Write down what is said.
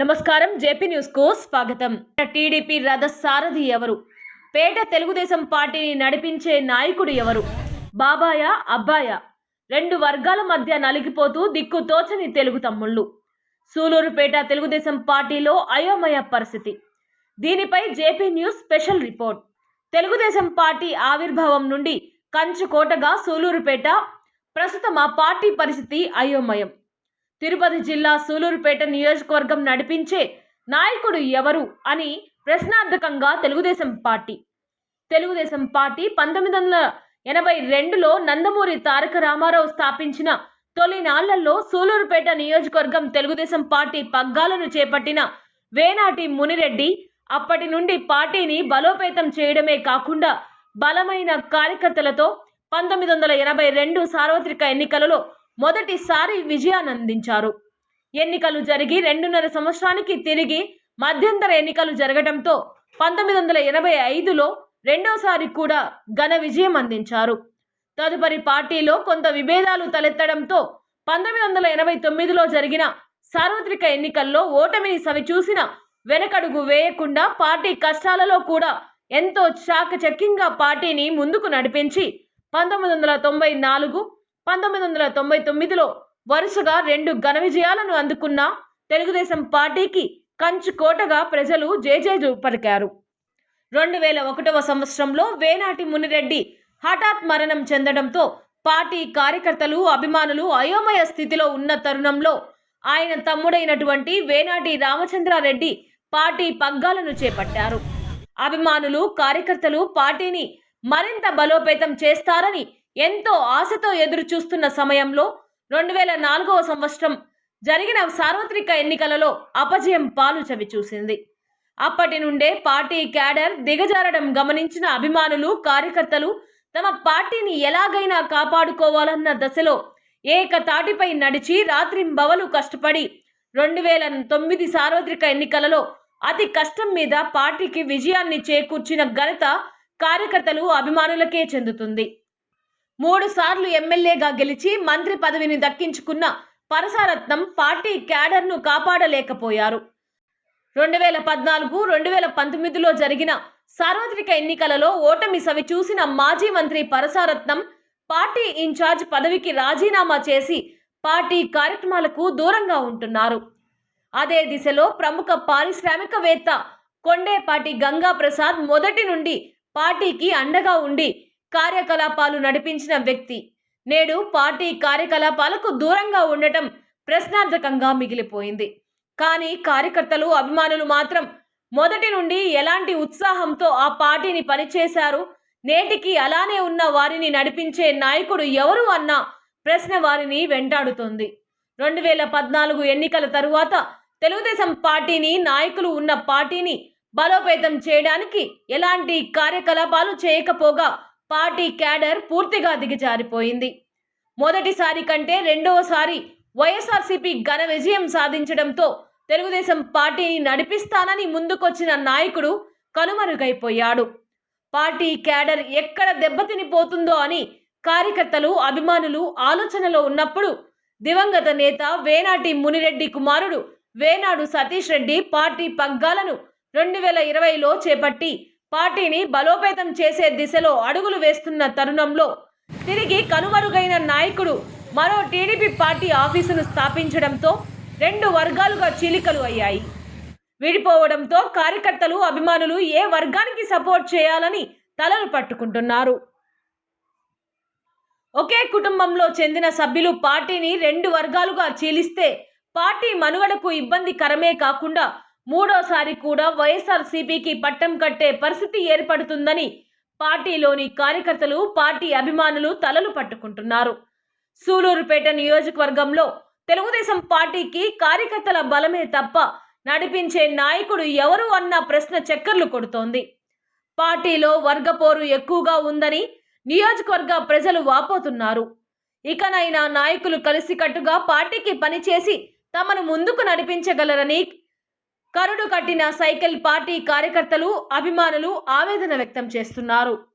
నమస్కారం జేపీ న్యూస్కు స్వాగతం టీడీపీ రథ సారథి ఎవరు? పేట తెలుగుదేశం పార్టీని నడిపించే నాయకుడు ఎవరు? బాబాయ అబ్బాయ? రెండు వర్గాల మధ్య నలిగిపోతూ దిక్కు తోచని తెలుగు తమ్ముళ్ళు. సూలూరుపేట తెలుగుదేశం పార్టీలో అయోమయ పరిస్థితి. దీనిపై JP news special report. Telugu Desam party ఆవిర్భావం నుండి కంచుకోటగా సూలూరుపేట ప్రస్తుతం ఆ పార్టీ పరిస్థితి అయోమయం. తిరుపతి జిల్లా సూలూరుపేట నియోజకవర్గం నడిపించే నాయకుడు ఎవరు అని ప్రశ్నార్థకంగా తెలుగుదేశం పార్టీ. తెలుగుదేశం పార్టీ పంతొమ్మిది వందల ఎనభై రెండులో నందమూరి తారక రామారావు స్థాపించిన తొలినాళ్ళలో సూలూరుపేట నియోజకవర్గం తెలుగుదేశం పార్టీ పగ్గాలను చేపట్టిన వేనాటి మునిరెడ్డి అప్పటి నుండి పార్టీని బలోపేతం చేయడమే కాకుండా బలమైన కార్యకర్తలతో పంతొమ్మిది వందల ఎనభై రెండు సార్వత్రిక ఎన్నికలలో మొదటిసారి విజయాన్ని అందించారు ఎన్నికలు జరిగి రెండున్నర సంవత్సరానికి తిరిగి మధ్యంతర ఎన్నికలు జరగడంతో పంతొమ్మిది వందల ఎనభై ఐదులో రెండోసారి కూడా ఘన విజయం అందించారు. తదుపరి పార్టీలో కొంత విభేదాలు తలెత్తడంతో పంతొమ్మిది వందల ఎనభై తొమ్మిదిలో జరిగిన సార్వత్రిక ఎన్నికల్లో ఓటమిని సవిచూసిన వెనకడుగు వేయకుండా పార్టీ కష్టాలలో కూడా ఎంతో చాకచక్యంగా పార్టీని ముందుకు నడిపించి పంతొమ్మిది వందల తొంభై నాలుగు పంతొమ్మిది వందల తొంభై తొమ్మిదిలో వరుసగా రెండు ఘన విజయాలను అందుకున్న తెలుగుదేశం పార్టీకి కంచుకోటగా ప్రజలు జేజేజు పలికారు. రెండు వేల ఒకటవ సంవత్సరంలో వేనాటి మునిరెడ్డి హఠాత్ మరణం చెందడంతో పార్టీ కార్యకర్తలు అభిమానులు అయోమయ స్థితిలో ఉన్న తరుణంలో ఆయన తమ్ముడైనటువంటి వేనాటి రామచంద్రారెడ్డి పార్టీ పగ్గాలను చేపట్టారు. అభిమానులు కార్యకర్తలు పార్టీని మరింత బలోపేతం చేస్తారని ఎంతో ఆశతో ఎదురు చూస్తున్న సమయంలో రెండు వేల నాలుగవ సంవత్సరం జరిగిన సార్వత్రిక ఎన్నికలలో అపజయం పాలు చవి చూసింది. అప్పటి నుండే పార్టీ క్యాడర్ దిగజారడం గమనించిన అభిమానులు కార్యకర్తలు తమ పార్టీని ఎలాగైనా కాపాడుకోవాలన్న దశలో ఏకతాటిపై నడిచి రాత్రింబవలు కష్టపడి రెండు వేల తొమ్మిది సార్వత్రిక ఎన్నికలలో అతి కష్టం మీద పార్టీకి విజయాన్ని చేకూర్చిన ఘనత కార్యకర్తలు అభిమానులకే చెందుతుంది. మూడు సార్లు ఎమ్మెల్యేగా గెలిచి మంత్రి పదవిని దక్కించుకున్న పరసారత్నం పార్టీ క్యాడర్ను కాపాడలేకపోయారు. రెండు వేల పద్నాలుగు రెండు వేల పంతొమ్మిదిలో జరిగిన సార్వత్రిక ఎన్నికలలో ఓటమి సవి చూసిన మాజీ మంత్రి పరసారత్నం పార్టీ ఇన్ఛార్జ్ పదవికి రాజీనామా చేసి పార్టీ కార్యక్రమాలకు దూరంగా ఉంటున్నారు. అదే దిశలో ప్రముఖ పారిశ్రామికవేత్త కొండేపాటి గంగా ప్రసాద్ మొదటి నుండి పార్టీకి అండగా ఉండి కార్యకలాపాలు నడిపించిన వ్యక్తి. నేడు పార్టీ కార్యకలాపాలకు దూరంగా ఉండటం ప్రశ్నార్థకంగా మిగిలిపోయింది. కానీ కార్యకర్తలు అభిమానులు మాత్రం మొదటి నుండి ఎలాంటి ఉత్సాహంతో ఆ పార్టీని పనిచేశారు నేటికి అలానే ఉన్న వారిని నడిపించే నాయకుడు ఎవరు అన్న ప్రశ్న వారిని వెంటాడుతోంది. రెండు వేల పద్నాలుగు ఎన్నికల తరువాత తెలుగుదేశం పార్టీని నాయకులు ఉన్న పార్టీని బలోపేతం చేయడానికి ఎలాంటి కార్యకలాపాలు చేయకపోగా పార్టీ క్యాడర్ పూర్తిగా దిగజారిపోయింది. మొదటిసారి కంటే రెండవసారి వైఎస్ఆర్సీపీ ఘన విజయం సాధించడంతో తెలుగుదేశం పార్టీని నడిపిస్తానని ముందుకొచ్చిన నాయకుడు కనుమరుగైపోయాడు. పార్టీ క్యాడర్ ఎక్కడ దెబ్బతినిపోతుందో అని కార్యకర్తలు అభిమానులు ఆలోచనలో ఉన్నప్పుడు దివంగత నేత వేనాటి మునిరెడ్డి కుమారుడు వేనాడు సతీష్ రెడ్డి పార్టీ పగ్గాలను రెండు వేల ఇరవైలో చేపట్టి పార్టీని బలోపేతం చేసే దిశలో అడుగులు వేస్తున్న తరుణంలో తిరిగి కనుమరుగైన నాయకుడు మరో టీడీపీ పార్టీ ఆఫీసును స్థాపించడంతో రెండు వర్గాలుగా చీలికలు అయ్యాయి. విడిపోవడంతో కార్యకర్తలు అభిమానులు ఏ వర్గానికి సపోర్ట్ చేయాలని తలలు పట్టుకుంటున్నారు. ఒకే కుటుంబంలో చెందిన సభ్యులు పార్టీని రెండు వర్గాలుగా చీలిస్తే పార్టీ మనుగడకు ఇబ్బందికరమే కాకుండా మూడోసారి కూడా వైఎస్ఆర్ సిపికి పట్టం కట్టే పరిస్థితి ఏర్పడుతుందని పార్టీలోని కార్యకర్తలు పార్టీ అభిమానులు తలలు పట్టుకుంటున్నారు. సూలూరుపేట నియోజకవర్గంలో తెలుగుదేశం పార్టీకి కార్యకర్తల బలమే తప్ప నడిపించే నాయకుడు ఎవరు అన్న ప్రశ్న చక్కర్లు కొడుతోంది. పార్టీలో వర్గపోరు ఎక్కువగా ఉందని నియోజకవర్గ ప్రజలు వాపోతున్నారు. ఇకనైనా నాయకులు కలిసికట్టుగా పార్టీకి పనిచేసి తమను ముందుకు నడిపించగలరని కరుడు కట్టిన సైకిల్ పార్టీ కార్యకర్తలు అభిమానులు ఆవేదన వ్యక్తం చేస్తున్నారు.